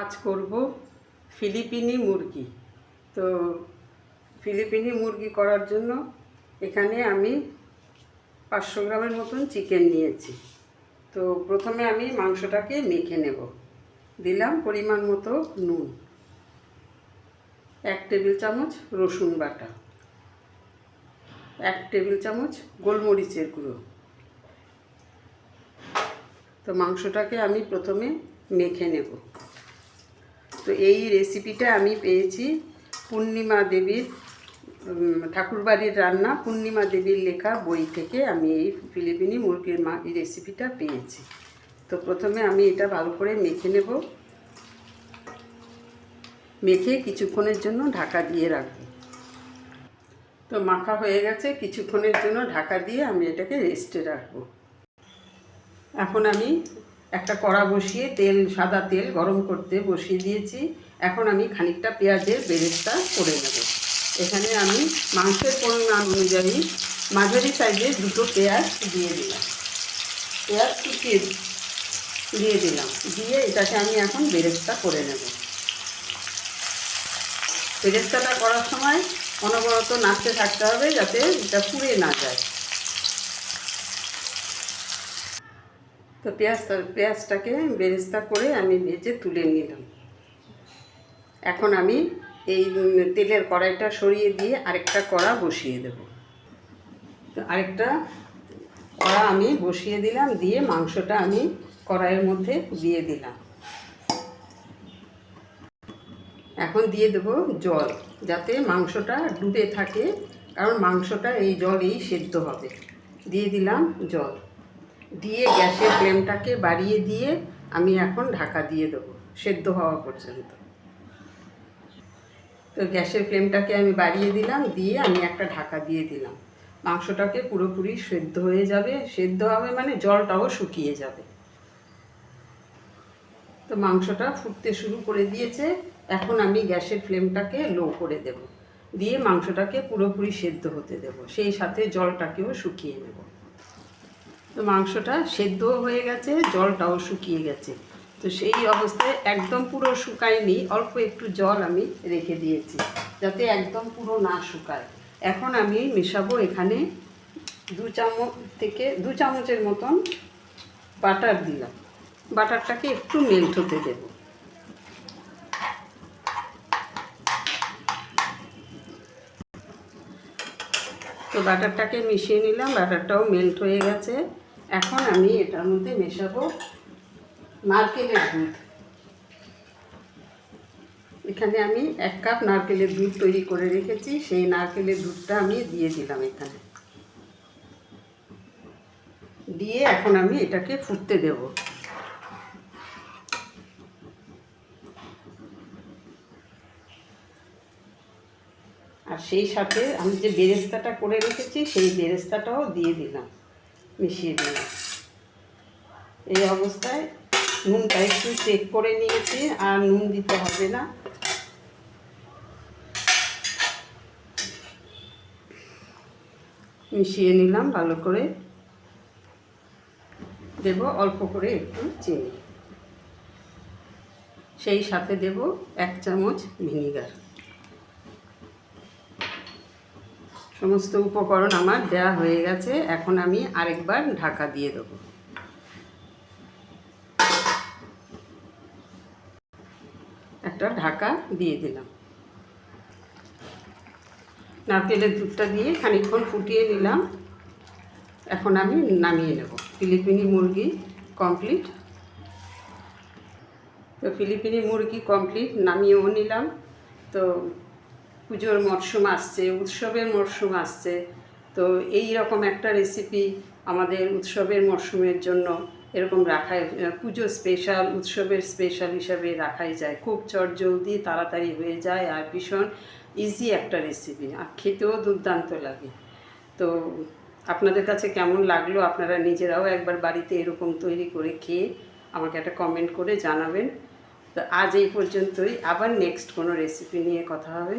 আজ করব ফিলিপিনি মুরগি। তো ফিলিপিনি মুরগি করার জন্য এখানে আমি পাঁচশো গ্রামের মতন চিকেন নিয়েছি। তো প্রথমে আমি মাংসটাকে মেখে নেব। দিলাম পরিমাণ মতো নুন। এক টেবিল চামচ রসুন বাটা। এক টেবিল চামচ গোলমরিচের গুঁড়ো। তো মাংসটাকে আমি প্রথমে মেখে নেব। তো এই রেসিপিটা আমি পেয়েছি। পূর্ণিমা দেবীর ঠাকুরবাড়ির রান্না, পূর্ণিমা দেবীর লেখা বই থেকে আমি এই ফিলিপিনি মুরগির মা, এই রেসিপিটা পেয়েছি। তো প্রথমে আমি এটা ভালো করে মেখে নেব। মেখে কিছুক্ষণের জন্য ঢাকা দিয়ে রাখব। তো মাখা হয়ে গেছে, কিছুক্ষণের জন্য ঢাকা দিয়ে আমি এটাকে রেস্টে রাখব। এখন আমি একটা কড়া বসিয়ে তেল, সাদা তেল গরম করতে বসিয়ে দিয়েছি। এখন আমি খানিকটা পেঁয়াজের বেরেস্তা করে নেব। এখানে আমি মাংসের পরিমাণ অনুযায়ী মাঝারি সাইজে দুটো পেঁয়াজ দিয়ে দিলাম। পেঁয়াজ কুচিয়ে দিয়ে দিলাম। দিয়ে এটাকে আমি এখন বেরেস্তা করে নেব। বেরেস্তাটা করার সময় অনবরত নাড়তে থাকতে হবে যাতে এটা পুড়ে না যায়। তো পেঁয়াজটা, পেঁয়াজটাকে বেরেস্তা করে আমি ভেজে তুলে নিলাম। এখন আমি এই তেলের কড়াইটা সরিয়ে দিয়ে আরেকটা কড়া বসিয়ে দেব। তো আরেকটা কড়া আমি বসিয়ে দিলাম, দিয়ে মাংসটা আমি কড়াইয়ের মধ্যে দিয়ে দিলাম। এখন দিয়ে দেবো জল, যাতে মাংসটা ডুবে থাকে, কারণ মাংসটা এই জলেই সেদ্ধ হবে। দিয়ে দিলাম জল। দিয়ে গ্যাসের ফ্লেমটাকে বাড়িয়ে দিয়ে আমি এখন ঢাকা দিয়ে দেবো, সেদ্ধ হওয়া পর্যন্ত। তো গ্যাসের ফ্লেমটাকে আমি বাড়িয়ে দিলাম, দিয়ে আমি একটা ঢাকা দিয়ে দিলাম। মাংসটাকে পুরোপুরি সেদ্ধ হয়ে যাবে। সেদ্ধ হবে মানে জলটাও শুকিয়ে যাবে। তো মাংসটা ফুটতে শুরু করে দিয়েছে। এখন আমি গ্যাসের ফ্লেমটাকে লো করে দেব। দিয়ে মাংসটাকে পুরোপুরি সেদ্ধ হতে দেব। সেই সাথে জলটাকেও শুকিয়ে নেব। তো মাংসটা সেদ্ধও হয়ে গেছে, জলটাও শুকিয়ে গেছে। তো সেই অবস্থায় একদম পুরো শুকায়নি, অল্প একটু জল আমি রেখে দিয়েছি, যাতে একদম পুরো না শুকায়। এখন আমি মেশাবো এখানে দু চামচ থেকে, দু চামচের মতন বাটার দিলাম। বাটারটাকে একটু মেল্ট হতে দেব। তো বাটারটাকে মিশিয়ে নিলাম, বাটারটাও মেল্ট হয়ে গেছে। এখন আমি এটার মধ্যে মেশাবো নারকেলের দুধ। এখানে আমি এক কাপ নারকেলের দুধ তৈরি করে রেখেছি, সেই নারকেলের দুধটা আমি দিয়ে দিলাম এখানে। দিয়ে এখন আমি এটাকে ফুটতে দেব। আর সেই সাথে আমি যে বেরেস্তাটা করে রেখেছি, সেই বেরেস্তাটাও দিয়ে দিলাম। মিশিয়ে দিলাম। এই অবস্থায় নুনটা একটু চেক করে নিয়েছি, আর নুন দিতে হবে না। মিশিয়ে নিলাম ভালো করে। দেব অল্প করে একটু চিনি। সেই সাথে দেব এক চামচ ভিনিগার। সমস্ত উপকরণ আমার দেয়া হয়ে গেছে। এখন আমি আরেকবার ঢাকা দিয়ে দেবো। একটা ঢাকা দিয়ে দিলাম। নারকেলের দুধটা দিয়ে খানিকক্ষণ ফুটিয়ে নিলাম। এখন আমি নামিয়ে নেব। ফিলিপিনি মুরগি কমপ্লিট তো ফিলিপিনি মুরগি কমপ্লিট নামিয়েও নিলাম। তো পুজোর মরশুম আসছে, উৎসবের মরশুম আসছে, তো এই রকম একটা রেসিপি আমাদের উৎসবের মরশুমের জন্য এরকম রাখাই পুজো স্পেশাল উৎসবের স্পেশাল হিসাবে রাখাই যায়। খুব চটজলদি তাড়াতাড়ি হয়ে যায় আর ভীষণ ইজি একটা রেসিপি আর খেতেও দুর্দান্ত লাগে। তো আপনাদের কাছে কেমন লাগল? আপনারা নিজেরাও একবার বাড়িতে এরকম তৈরি করে খেয়ে আমাকে একটা কমেন্ট করে জানাবেন। তো আজ এই পর্যন্তই। আবার নেক্সট কোনো রেসিপি নিয়ে কথা হবে।